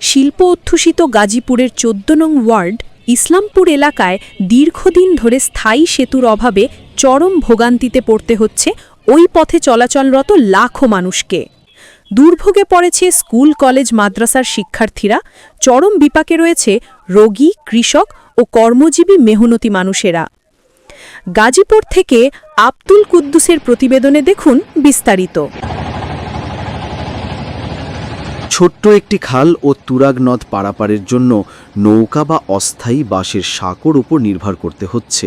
শিল্প অধ্যুষিত গাজীপুরের চোদ্দ নং ওয়ার্ড ইসলামপুর এলাকায় দীর্ঘদিন ধরে স্থায়ী সেতুর অভাবে চরম ভোগান্তিতে পড়তে হচ্ছে ওই পথে চলাচলরত লাখো মানুষকে। দুর্ভোগে পড়েছে স্কুল, কলেজ, মাদ্রাসার শিক্ষার্থীরা। চরম বিপাকে রয়েছে রোগী, কৃষক ও কর্মজীবী মেহনতি মানুষেরা। গাজীপুর থেকে আব্দুল কুদ্দুসের প্রতিবেদনে দেখুন বিস্তারিত। ছোট্ট একটি খাল ও তুরাগ নদ পারাপারের জন্য নৌকা বা অস্থায়ী বাঁশের সাঁকোর উপর নির্ভর করতে হচ্ছে।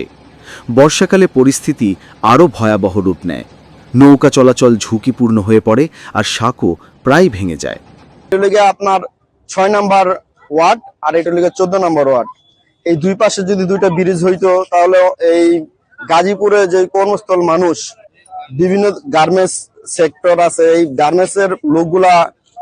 বর্ষাকালে পরিস্থিতি আরও ভয়াবহ রূপ নেয়। নৌকা চলাচল ঝুঁকিপূর্ণ হয়ে পড়ে আর সাঁকো প্রায় ভেঙে যায়। আপনার ছয় নাম্বার ওয়ার্ড আর এটা লেগে চোদ্দ নম্বর ওয়ার্ড। এই দুই পাশে যদি দুইটা ব্রিজ হইতো, তাহলে এই গাজীপুরে যে কর্মস্থল মানুষ, বিভিন্ন গার্মেন্টস সেক্টর আছে, এই গার্মেন্টস এর লোকগুলা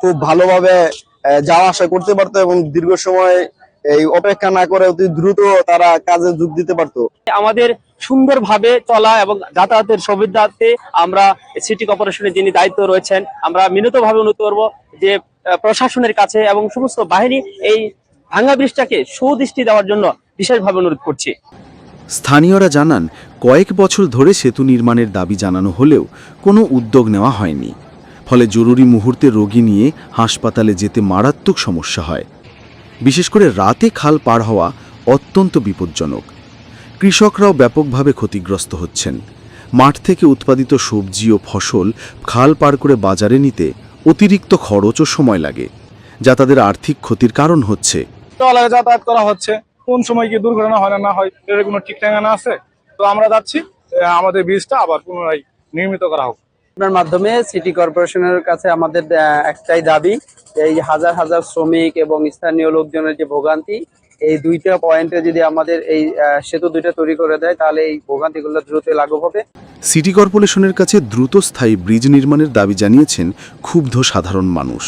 খুব ভালোভাবে আহ, যাওয়া আসা করতে পারতো এবং দীর্ঘ সময় এই অপেক্ষা না করে অতি দ্রুত তারা কাজে যোগ দিতে পারতো। আমাদের সুন্দরভাবে চলা এবং যাতায়াতের সুবিধার্থে আমরা সিটি কর্পোরেশনের যিনি দায়িত্ব রয়েছেন আমরা মিনতভাবে অনুরোধ করব যে আহ, প্রশাসনের কাছে এবং সমস্ত বাহিনী এই ভাঙ্গা ব্রিজটাকে সুদৃষ্টি দেওয়ার জন্য বিশেষভাবে অনুরোধ করছি। স্থানীয়রা জানান কয়েক বছর ধরে সেতু নির্মাণের দাবি জানানো হলেও কোনো উদ্যোগ নেওয়া হয়নি। ফলে জরুরি মুহূর্তে রোগী নিয়ে হাসপাতালে যেতে মারাত্মক সমস্যা হয়। বিশেষ করে রাতে খাল পার হওয়া অত্যন্ত বিপজ্জনক। কৃষকরাও ব্যাপকভাবে ক্ষতিগ্রস্ত হচ্ছেন। মাঠ থেকে উৎপাদিত সবজি ও ফসল খাল পার করে বাজারে নিতে অতিরিক্ত খরচ ও সময় লাগে, যা তাদের আর্থিক ক্ষতির কারণ হচ্ছে। যাতায়াত করা হচ্ছে। কোন সময় কি দুর্ঘটনা হয় না হয়, এর কোনো ঠিক ঠিকানা আছে? তো আমরা যাচ্ছি আমাদের ব্রিজটা আবার পুনরায় নির্মিত করা হোক। আপনার মাধ্যমে সিটি কর্পোরেশনের কাছে আমাদের একটাই দাবি এই হাজার হাজার শ্রমিক এবং স্থানীয় লোকজনের যে ভোগান্তি, এই দুইটা পয়েন্টে যদি আমাদের এই সেতু দুইটা তৈরি করে দেয়, তাহলে এই ভোগান্তিগুলো দ্রুত লাঘব হবে। সিটি কর্পোরেশনের কাছে দ্রুত স্থায়ী ব্রিজ নির্মাণের দাবি জানিয়েছেন ক্ষুব্ধ সাধারণ মানুষ।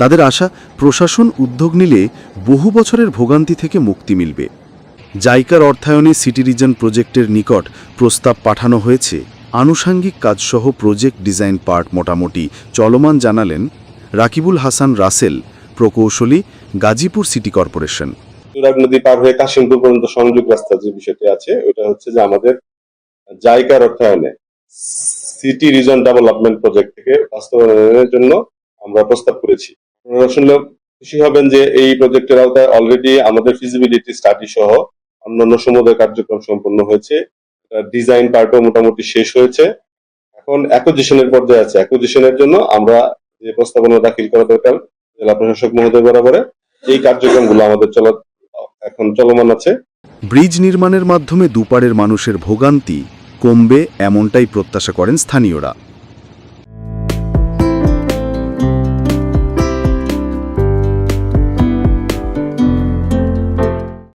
তাদের আশা, প্রশাসন উদ্যোগ নিলে বহু বছরের ভোগান্তি থেকে মুক্তি মিলবে। জাইকার অর্থায়নে সিটি রিজন প্রজেক্টের নিকট প্রস্তাব পাঠানো হয়েছে। আনুষাঙ্গিক কাজসহ প্রজেক্ট ডিজাইন পার্ট মোটামুটি চলমান জানালেন রাকিবুল হাসান রাসেল, প্রকৌশলী, গাজীপুর সিটি কর্পোরেশন। তুরাগ নদী পার হয়ে কাশিমপুর পর্যন্ত সংযোগ রাস্তা যে বিষয়টি আছে, ওটা হচ্ছে যে আমাদের জায়গার অর্থায়নে সিটি রিজন ডেভেলপমেন্ট প্রজেক্ট থেকে বাস্তবায়নের জন্য আমরা প্রস্তাব করেছি। শুনলে খুশি হবেন যে এই প্রজেক্টের আওতায় অলরেডি আমাদের ফিজিবিলিটি স্টাডি সহ অন্যান্য সমুদায় কার্যক্রম সম্পন্ন হয়েছে। ডিজাইন পার্টও মোটামুটি শেষ হয়েছে। এখন অ্যাকুজিশনের পর্যায়ে আছে। অ্যাকুজিশনের জন্য আমরা যে প্রস্তাবনা দাখিল করা দরকার, জেলা প্রশাসক মহোদয় বরাবরে, এই কার্যক্রমগুলো আমাদের চলা, এখন চলমান আছে। ব্রিজ নির্মাণের মাধ্যমে দুপারের মানুষের ভোগান্তি কমবে এমনটাই প্রত্যাশা করেন স্থানীয়রা।